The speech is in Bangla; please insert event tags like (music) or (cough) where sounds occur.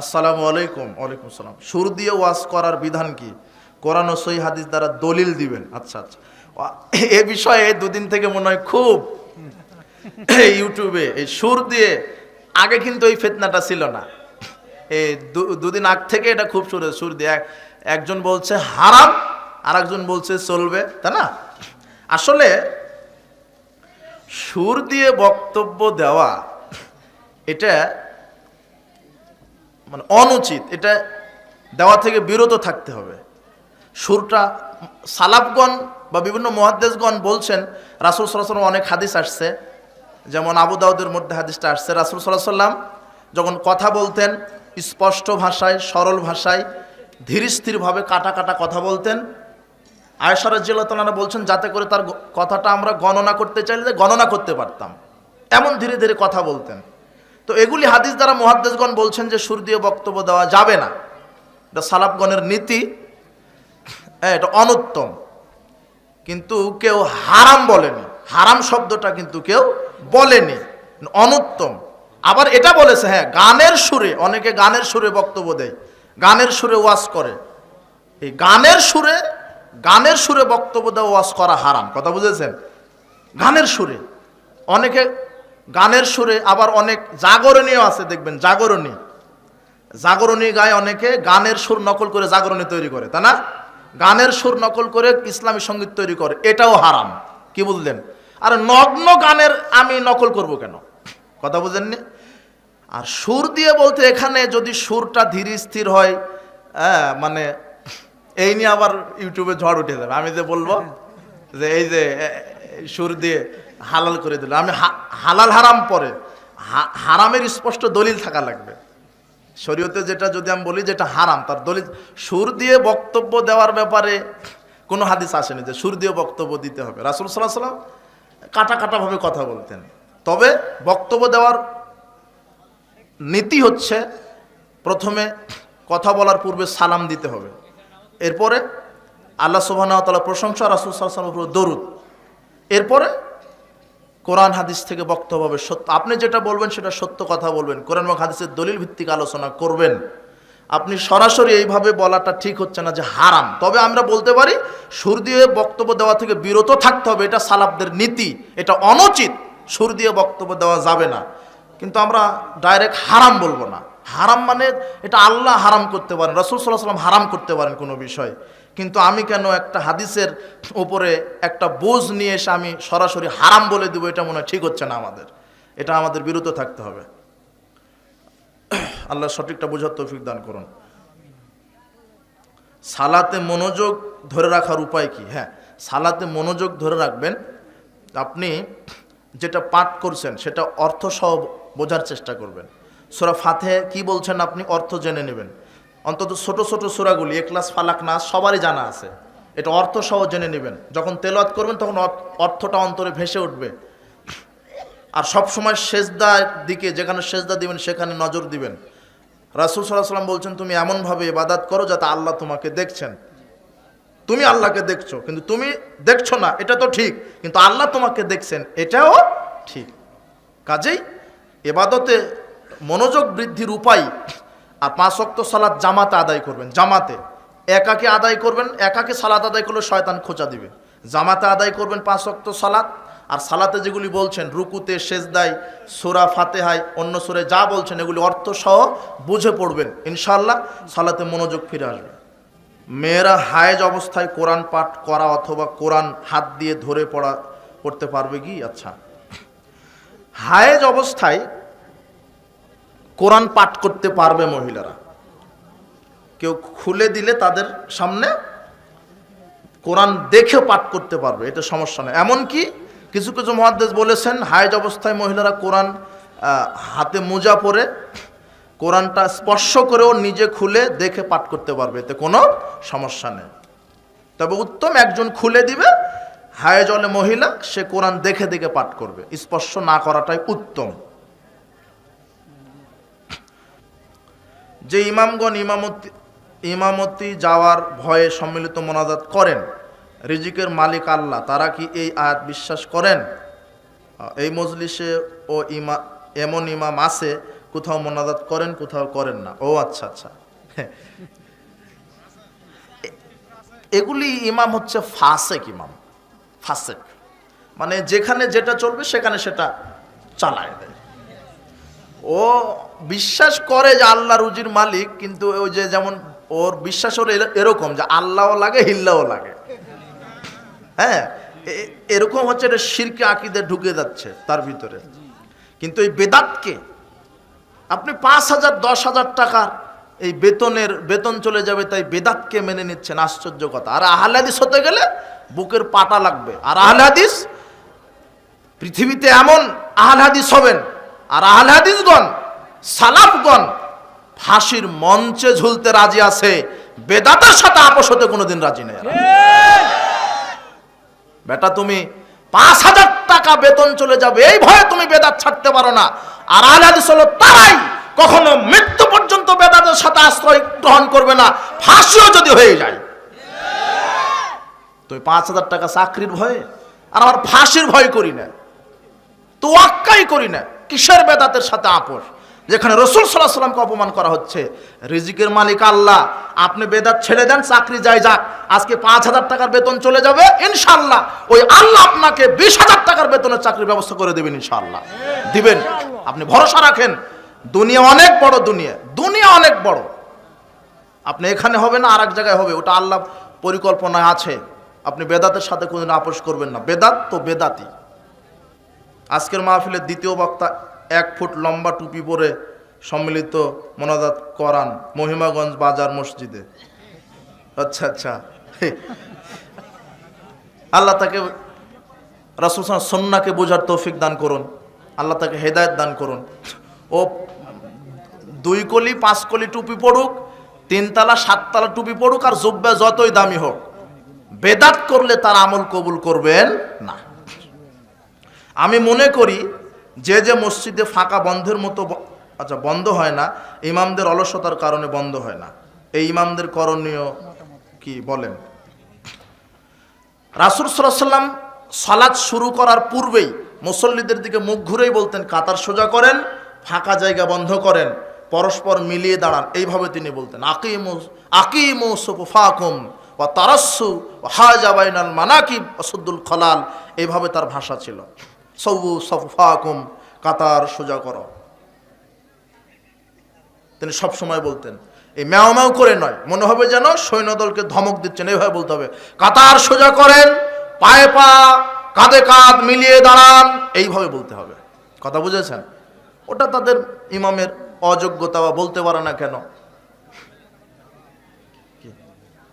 আসসালামু আলাইকুম, ওয়ালাইকুম আসসালাম। সুর দিয়ে ওয়াজ করার বিধান কি? কোরআন ও সই হাদিস দ্বারা দলিল দিবেন। আচ্ছা আচ্ছা। এ বিষয়ে দুদিন থেকে মনে হয় খুব ইউটিউবে এই সুর দিয়ে আগে কিন্তু এই ফেতনাটা ছিল না। এই দুদিন আগ থেকে এটা খুব সুর সুর দিয়ে এক- একজন বলছে হারাম আর একজন বলছে চলবে, তাই না? আসলে সুর দিয়ে বক্তব্য দেওয়া, এটা মানে অনুচিত, এটা দেওয়া থেকে বিরত থাকতে হবে। সুরটা সালাফগণ বা বিভিন্ন মহাদ্দেশগণ বলছেন, রাসুল সাল্লাহ অনেক হাদিস আসছে, যেমন আবু দাউদের মধ্যে হাদিসটা আসছে, রাসুল সাল্লাহ সাল্লাম যখন কথা বলতেন, স্পষ্ট ভাষায়, সরল ভাষায়, ধীর স্থিরভাবে কাটা কাটা কথা বলতেন। আয়সারা জিল্লাতলানা বলছেন, যাতে করে তার কথাটা আমরা গণনা করতে চাইলে গণনা করতে পারতাম। এমন ধীরে ধীরে কথা বলতেন। তো এগুলি হাদিস দ্বারা মহাদ্দেশগণ বলছেন যে সুর দিয়ে বক্তব্য দেওয়া যাবে না। এটা সালাফগণের নীতি এটা অনুত্তম। কিন্তু কেউ হারাম বলেনি। হারাম শব্দটা কিন্তু কেউ বলেনি। অনুত্তম। আবার এটা বলেছে হ্যাঁ গানের সুরে, অনেকে গানের সুরে বক্তব্য দেয়। গানের সুরে ওয়াজ করে। এই গানের সুরে গানের সুরে বক্তব্য দেওয়া ওয়াজ করা হারাম। কথা বুঝেছেন? গানের সুরে। অনেকে গানের সুরে আবার অনেক জাগরণীয় আছে, দেখবেন, জাগরণী। জাগরণী গায়ে অনেকে গানের সুর নকল করে জাগরণী তৈরি করে, তাই না? গানের সুর নকল করে ইসলামী সংগীত তৈরি করে, এটাও হারাম। কি বুঝলেন? আর নগ্ন গানের আমি নকল করব কেন? কথা বুঝেননি? আর সুর দিয়ে বলতে এখানে যদি সুরটা ধীর স্থির হয় হ্যাঁ মানে এই নিয়ে আবার ইউটিউবে ঝড় উঠে যাবে। আমি যে বলব যে এই যে সুর দিয়ে হালাল করে দিল। আমি হালাল হারাম পরে হারামের স্পষ্ট দলিল থাকা লাগবে। শরীয়তে যেটা যদি আমি বলি যেটা হারাম, তার দলিল সুর দিয়ে বক্তব্য দেওয়ার ব্যাপারে কোনো হাদিস আসেনি যে সুর দিয়ে বক্তব্য দিতে হবে। রাসুল সাল্লাহ সাল্লাম কাটা কাটাভাবে কথা বলতেন। তবে বক্তব্য দেওয়ার নীতি হচ্ছে প্রথমে কথা বলার পূর্বে সালাম দিতে হবে। এরপরে আল্লাহ সুবাহতালা প্রশংসা রাসুল সাল্লামের উপর দরুদ। এরপরে কোরআন হাদিস থেকে বক্তব্য হবে সত্য। আপনি যেটা বলবেন সেটা সত্য কথা বলবেন। কোরআন এবং হাদিসের দলিল ভিত্তিক আলোচনা করবেন। আপনি সরাসরি এইভাবে বলাটা ঠিক হচ্ছে না যে হারাম। তবে আমরা বলতে পারি সুর দিয়ে বক্তব্য দেওয়া থেকে বিরত থাকতে হবে। এটা সালাবদের নীতি, এটা অনুচিত। সুর দিয়ে বক্তব্য দেওয়া যাবে না। কিন্তু আমরা ডাইরেক্ট হারাম বলব না। হারাম মানে এটা আল্লাহ হারাম করতে পারেন, রসুল সাল্লাহ সাল্লাম হারাম করতে পারেন কোনো বিষয়। কিন্তু আমি কেন একটা হাদিসের উপরে একটা বোঝ নিয়ে এসে আমি সরাসরি হারাম বলে দেবো, এটা মনে ঠিক হচ্ছে না আমাদের। এটা আমাদের বিরত থাকতে হবে। আল্লাহ সঠিকটা বোঝার তৌফিক দান করুন। সালাতে মনোযোগ ধরে রাখার উপায় কি? হ্যাঁ সালাতে মনোযোগ ধরে রাখবেন। আপনি যেটা পাঠ করছেন, সেটা অর্থ সহ বোঝার চেষ্টা করবেন। সোরা ফাতে কি বলছেন আপনি? অর্থ জেনে নেবেন। অন্তত ছোট ছোট সোরাগুলি একলাস ফালাক না, সবারই জানা আছে। এটা অর্থ সহ জেনে নেবেন। যখন তেলাওয়াত করবেন, তখন অর্থ- অর্থটা অন্তরে ভেসে উঠবে। আর সব সময় সেজদার দিকে, যেখানে সেজদা দিবেন, সেখানে নজর দিবেন। রাসুল সাল্লাহ সাল্লাম বলছেন, তুমি এমনভাবে ইবাদাত করো যাতে আল্লাহ তোমাকে দেখছেন। তুমি আল্লাহকে দেখছ, কিন্তু তুমি দেখছ না, এটা তো ঠিক। কিন্তু আল্লাহ তোমাকে দেখছেন, এটাও ঠিক। কাজেই এবাদতে মনোযোগ বৃদ্ধির উপায় আর পাঁচ অক্ত সালাদ জামাতে আদায় করবেন, জামাতে। একাকে আদায় করবেন, একাকে সালাত আদায় করলে শয়তান খোঁচা দিবে। জামাতে আদায় করবেন পাঁচ অক্ত সালাত, আর সালাতে যেগুলি বলছেন, রুকুতে সেজদায়, সোরা ফাতেহায়, অন্য সোরে যা বলছেন, এগুলি অর্থ সহ বুঝে পড়বেন। ইনশাল্লাহ সালাতে মনোযোগ ফিরে আসবে। মেয়েরা হায়েজ অবস্থায় কোরআন পাঠ করা অথবা কোরআন হাত দিয়ে ধরে পড়া করতে পারবে কি? আচ্ছা। হায়েজ অবস্থায় কোরআন পাঠ করতে পারবে মহিলারা। কেউ খুলে দিলে তাদের সামনে কোরআন দেখে পাঠ করতে পারবে, এটা সমস্যা নেই এমনকি কিছু কিছু মহাদ্দেশ বলেছেন, হায়েজ অবস্থায় মহিলারা কোরআন হাতে মোজা পরে কোরআনটা স্পর্শ করেও নিজে খুলে দেখে পাঠ করতে পারবে, এতে কোনো সমস্যা নেই। তবে উত্তম একজন খুলে দিবে হায়ে জলে মহিলা সে কোরআন দেখে দেখে পাঠ করবে। স্পর্শ না করাটাই উত্তম। যে ইমামগণ ইমামতি ইমামতি যাওয়ার ভয়ে সম্মিলিত মোনাজাত করেন, রিজিকের মালিক আল্লাহ, তারা কি এই আয়াত বিশ্বাস করেন? এই মজলিসে ও ইমা, এমন ইমাম আছে, কোথাও মোনাজাত করেন, কোথাও করেন না। ও আচ্ছা আচ্ছা। (laughs) এগুলি ইমাম হচ্ছে ফাসেক ইমাম, ফাসেক। মানে যেখানে যেটা চলবে, সেখানে সেটা চালায় দেয়। ও বিশ্বাস করে যে আল্লাহ রুজির মালিক, কিন্তু ওই যে যেমন ওর বিশ্বাস ওর এর- এরকম যে আল্লাহও লাগে, হিল্লাও লাগে। হ্যাঁ এরকম হচ্ছে এটা শিরকে আকিদে ঢুকে যাচ্ছে তার ভিতরে। কিন্তু এই বেদাতকে আপনি পাঁচ হাজার, দশ হাজার টাকার এই বেতনের, বেতন চলে যাবে, তাই বেদাতকে মেনে নিচ্ছেন, আশ্চর্য কথা। আর আহলে হাদিস হতে গেলে বুকের পাটা লাগবে। আর আহলে হাদিস পৃথিবীতে এমন আহল হাদিস হবেন আর আহল হাদিসগণ, সালাফগণ, ফাঁসির মঞ্চে ঝুলতে রাজি আছে, বেদাতের সাথে আপোষ হতে কোনোদিন রাজি নেই বেটা, তুমি পাঁচ হাজার টাকা বেতন চলে যাবে, এই ভয়ে তুমি বেদাত ছাড়তে পারো না। আর আহল হাদিস হলো তারাই কখনো মৃত্যু পর্যন্ত বেদাতের সাথে আশ্রয় গ্রহণ করবে না, ফাঁসিও যদি হয়ে যায়। তুমি পাঁচ হাজার টাকা চাকরির ভয়ে, আর আমার ফাঁসির ভয় করি না তো আক্কাই করি না। কিসের বেদাতের সাথে আপোষ? যেখানে রসুল সাল্লাহ সাল্লামকে অপমান করা হচ্ছে। রিজিকের মালিক আল্লাহ। আপনি বেদাত ছেড়ে দেন, চাকরি যাই যাক। আজকে পাঁচ হাজার টাকার বেতন চলে যাবে ইনশাল্লাহ ওই আল্লাহ আপনাকে বিশ হাজার টাকার বেতনের চাকরির ব্যবস্থা করে দেবেন ইনশাল্লাহ দিবেন। আপনি ভরসা রাখেন। দুনিয়া অনেক বড় দুনিয়া। দুনিয়া অনেক বড়। আপনি এখানে হবে না আর এক জায়গায় হবে। ওটা আল্লাহ পরিকল্পনায় আছে। আপনি বেদাতের সাথে কোনোদিন আপোষ করবেন না। বেদাত তো বেদাতি আজকের মাহফিলের দ্বিতীয় বক্তা এক ফুট লম্বা টুপি পরে সম্মিলিত মোনাজাত করান মহিমাগঞ্জ বাজার মসজিদে। আচ্ছা আচ্ছা। আল্লাহ তাকে, রাসুল সন্নাকে বোঝার তৌফিক দান করুন। আল্লাহ তাকে হেদায়ত দান করুন। ও দুই কলি, পাঁচ কলি টুপি পড়ুক, তিনতলা, সাততলা টুপি পড়ুক, আর জুব্বা যতই দামি হোক, বেদাত করলে তার আমল কবুল করবেন না। আমি মনে করি যে যে মসজিদে ফাঁকা বন্ধের মতো আচ্ছা বন্ধ হয় না, ইমামদের অলসতার কারণে বন্ধ হয় না। এই ইমামদের করণীয় কি বলেন? রাসুল সাল্লাম সালাদ শুরু করার পূর্বেই মুসল্লিদের দিকে মুখ ঘুরেই বলতেন, কাতার সোজা করেন, ফাঁকা জায়গা বন্ধ করেন, পরস্পর মিলিয়ে দাঁড়ান। এইভাবে তিনি বলতেন, আকিমু তারাসু হাজাবাইনাল মানাকিব অসুদ্দুল খলাল। এইভাবে তার ভাষা ছিল। সবু সফাকুম, কাতার সোজা করো। তিনি সব সময় বলতেন, এই ম্যাও ম্যাও করে নয়, মনে হবে যেন সৈন্যদলকে ধমক দিচ্ছেন। এইভাবে বলতে হবে, কাতার সোজা করেন, পায়ে পা, কাঁধে কাঁধ মিলিয়ে দাঁড়ান। এইভাবে বলতে হবে। কথা বুঝেছেন? ওটা তাদের ইমামের অযোগ্যতা বা বলতে পারে না কেন?